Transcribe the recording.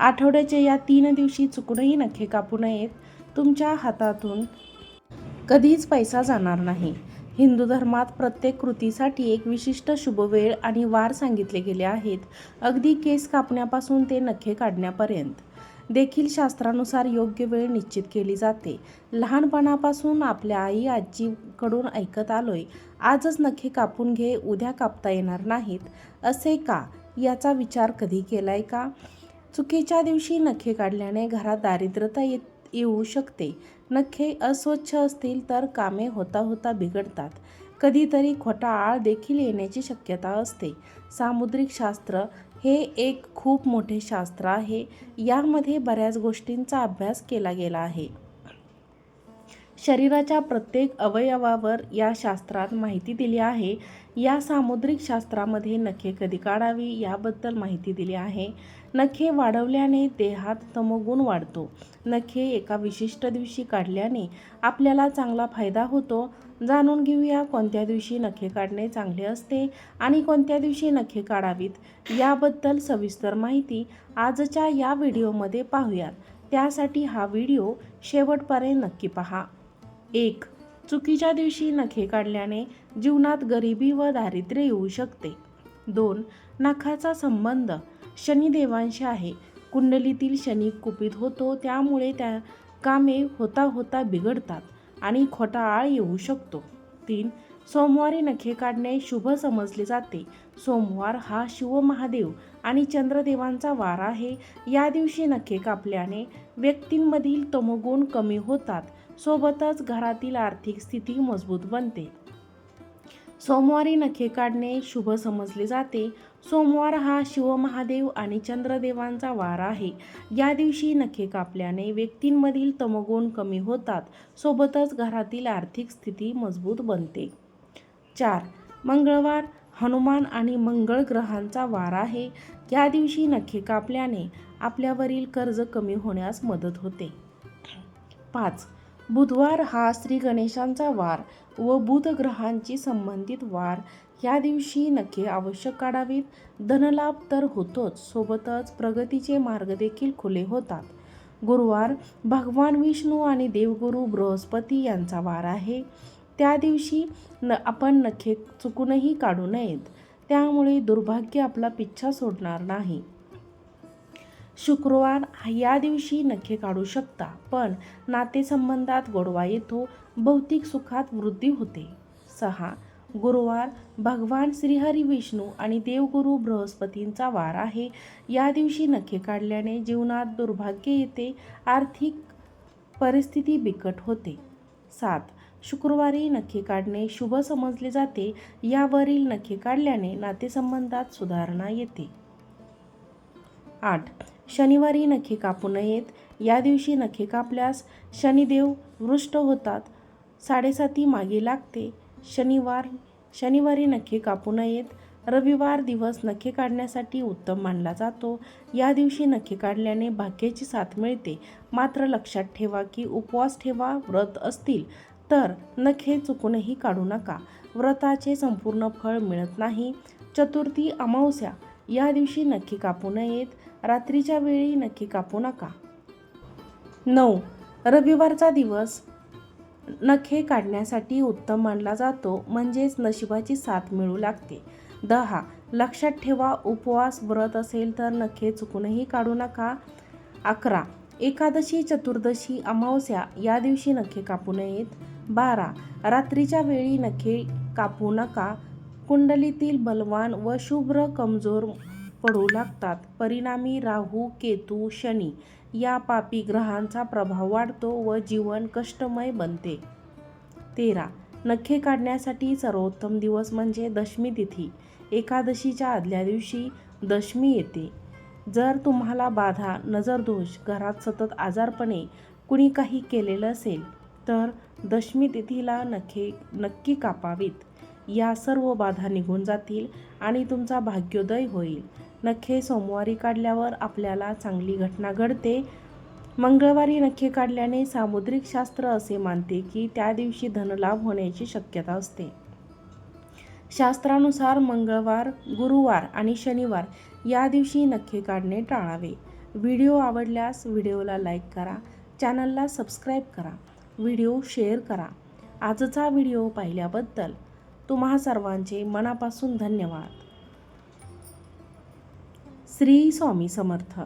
आठवड्याच्या या तीन दिवशी चुकूनही नखे कापू नयेत. तुमच्या हातातून कधीच पैसा जाणार नाही. हिंदू धर्मात प्रत्येक कृतीसाठी एक विशिष्ट शुभवेळ आणि वार सांगितले गेले आहेत. अगदी केस कापण्यापासून ते नखे काढण्यापर्यंत. देखील शास्त्रानुसार योग्य वेळ निश्चित केली जाते. लहानपणापासून आपल्या आई आजीकडून ऐकत आलोय आजच नखे कापून घे उद्या कापता येणार नाहीत. असे का? याचा विचार कधी केलाय का? चुकीच्या दिवशी नखे काढल्याने घरात दारिद्र्यता येत येऊ शकते. नखे अस्वच्छ असतील तर कामे होता होता बिघडतात. कधीतरी खोटा आळ देखील येण्याची शक्यता असते. सामुद्रिक शास्त्र हे एक खूप मोठे शास्त्र आहे. यामध्ये बऱ्याच गोष्टींचा अभ्यास केला गेला आहे. शरीराच्या प्रत्येक अवयवावर या शास्त्रात माहिती दिली आहे. या सामुद्रिक शास्त्रामध्ये नखे कधी काढावी याबद्दल माहिती दिली आहे. नखे वाढवल्याने देहात तमोगुण वाढतो. नखे एका विशिष्ट दिवशी काढल्याने आपल्याला चांगला फायदा होतो. जाणून घेऊया कोणत्या दिवशी नखे काढणे चांगले असते आणि कोणत्या दिवशी नखे काढावीत याबद्दल सविस्तर माहिती आजच्या या व्हिडिओमध्ये पाहूयात. त्यासाठी हा व्हिडिओ शेवटपर्यंत नक्की पहा. एक चुकीच्या दिवशी नखे काढल्याने जीवनात गरिबी व दारिद्र्य येऊ शकते. दोन नखाचा संबंध. शनिदेवांशी आहे. कुंडलीतील शनी कुपित होतो त्यामुळे त्या कामे होता होता बिघडतात आणि खोटा आळ येऊ शकतो. तीन सोमवारी नखे काढणे शुभ समजले जाते. सोमवार हा शिवमहादेव आणि चंद्रदेवांचा वार आहे. या दिवशी नखे कापल्याने व्यक्तींमधील तमोगुण कमी होतात. सोबतच घरातील आर्थिक स्थिती मजबूत बनते. सोमवारी नखे काढणे शुभ समजले जाते. सोमवार हा शिवमहादेव आणि चंद्रदेवांचा वार आहे. या दिवशी नखे कापल्याने व्यक्तींमधील तमगुण कमी होतात. सोबतच घरातील आर्थिक स्थिती मजबूत बनते. चार. मंगळवार हनुमान आणि मंगळ ग्रहांचा वार आहे. या दिवशी नखे कापल्याने आपल्यावरील कर्ज कमी होण्यास मदत होते. पाच. बुधवार हा श्री गणेशांचा वार व बुधग्रहांची संबंधित वार. या दिवशी नखे आवश्यक काढावीत. धनलाभ तर होतोच. सोबतच प्रगतीचे मार्ग देखील खुले होतात. गुरुवार भगवान विष्णू आणि देवगुरु बृहस्पती यांचा वार आहे. त्या दिवशी न आपण नखे चुकूनही काढू नयेत. त्यामुळे दुर्भाग्य आपला पिच्छा सोडणार नाही. शुक्रवार या दिवशी नखे काढू शकता पण नातेसंबंधात गोडवा येतो भौतिक सुखात वृद्धी होते. सहा गुरुवार भगवान श्रीहरी विष्णू आणि देवगुरु बृहस्पतींचा वार आहे. या दिवशी नखे काढल्याने जीवनात दुर्भाग्य येते आर्थिक परिस्थिती बिकट होते. सात शुक्रवारी नखे काढणे शुभ समजले जाते यावरील नखे काढल्याने नातेसंबंधात सुधारणा येते. आठ. शनिवारी नखे कापू नयेत. या दिवशी नखे कापल्यास शनिदेव वृष्ट होतात. साडेसाती मागे लागते. शनिवार शनिवारी नखे कापू नयेत. रविवार दिवस नखे काढण्यासाठी उत्तम मानला जातो. या दिवशी नखे काढल्याने भाग्याची साथ मिळते. मात्र लक्षात ठेवा की उपवास ठेवा व्रत असतील तर नखे चुकूनही काढू नका. व्रताचे संपूर्ण फळ मिळत नाही. चतुर्थी अमावस्या. या दिवशी नक्की कापू नयेत रात्रीच्या वेळी नक्की कापू नका. नऊ. रविवारचा दिवस. नखे काढण्यासाठी उत्तम मानला जातो म्हणजेच नशिबाची साथ मिळू लागते. दहा. लक्षात ठेवा उपवास व्रत असेल तर नखे चुकूनही काढू नका. अकरा. एकादशी चतुर्दशी अमावस्या या दिवशी नखे कापू नयेत. बारा. रात्रीच्या वेळी नखे कापू नका. कुंडलीतील बलवान व शुभ्र कमजोर पडू लागतात. परिणामी राहू केतू शनी या पापी ग्रहांचा प्रभाव वाढतो व जीवन कष्टमय बनते. तेरा. नखे काढण्यासाठी सर्वोत्तम दिवस म्हणजे दशमी तिथी. एकादशीच्या आदल्या दिवशी दशमी येते. जर तुम्हाला बाधा नजरदोष घरात सतत आजारपणे कुणी काही केलेलं असेल तर दशमी तिथीला नखे नक्की कापावीत. या सर्व बाधा निघून जातील आणि तुमचा भाग्योदय होईल. नखे सोमवारी काढल्यावर आपल्याला चांगली घटना घडते. मंगळवारी नखे काढल्याने सामुद्रिक शास्त्र असे मानते की त्या दिवशी धनलाभ होण्याची शक्यता असते. शास्त्रानुसार मंगळवार गुरुवार आणि शनिवार या दिवशी नखे काढणे टाळावे. व्हिडिओ आवडल्यास व्हिडिओला लाईक करा चॅनलला सबस्क्राईब करा व्हिडिओ शेअर करा. आजचा व्हिडिओ पाहिल्याबद्दल तुम्हा सर्वांचे मनापासून धन्यवाद. श्री स्वामी समर्थ.